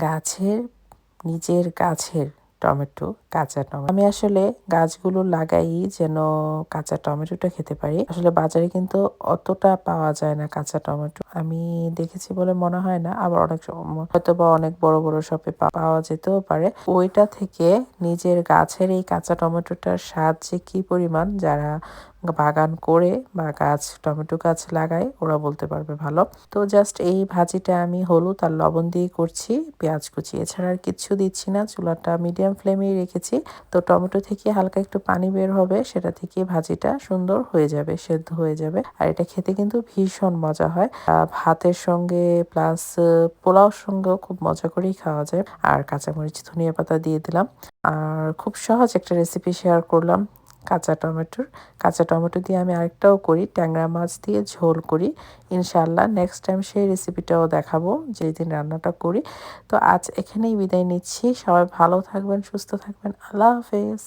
গাছের, নিজের গাছের টমেটো, কাঁচা টমেটো। আমি আসলে গাছগুলো লাগাই যেন কাঁচা টমেটোটা খেতে পারি। আসলে বাজারে কিন্তু অতটা পাওয়া যায় না কাঁচা টমেটো। আমি দেখেছি বলে মনে হয় না, আবার অনেক হয়তো বা অনেক বড় বড় শপে পাওয়া যেতেও পারে। ওইটা থেকে নিজের গাছের এই কাঁচা টমেটোটার স্বাদ যে কি পরিমাণ, যারা বাগান করে বা গাছ, টমেটো গাছ লাগায় ওরা বলতে পারবে ভালো। তো জাস্ট এই ভাজিটা আমি হলুদ আর লবণ দিয়ে করছি, পেঁয়াজ কুচি এছাড়া আর কিচ্ছু দিচ্ছি না, চুলাটা মিডিয়াম ফ্লেমেই রেখেছি। তো টমেটো থেকে হালকা একটু পানি বের হবে, সেটা থেকে ভাজিটা সুন্দর হয়ে যাবে, সেদ্ধ হয়ে যাবে। আর এটা খেতে কিন্তু ভীষণ মজা হয়। ভাতের সঙ্গে প্লাস পোলাওর সঙ্গেও খুব মজা করেই খাওয়া যায়। আর কাঁচামরিচ, ধনিয়া পাতা দিয়ে দিলাম। আর খুব সহজ একটা রেসিপি শেয়ার করলাম। কাঁচা টমেটোর, কাঁচা টমেটো দিয়ে আমি আরেকটাও করি, ট্যাংরা মাছ দিয়ে ঝোল করি। ইনশাল্লাহ নেক্সট টাইম সেই রেসিপিটাও দেখাবো যেই দিন রান্নাটা করি। তো আজ এখানেই বিদায় নিচ্ছি, সবাই ভালো থাকবেন, সুস্থ থাকবেন, আল্লাহ হাফেজ।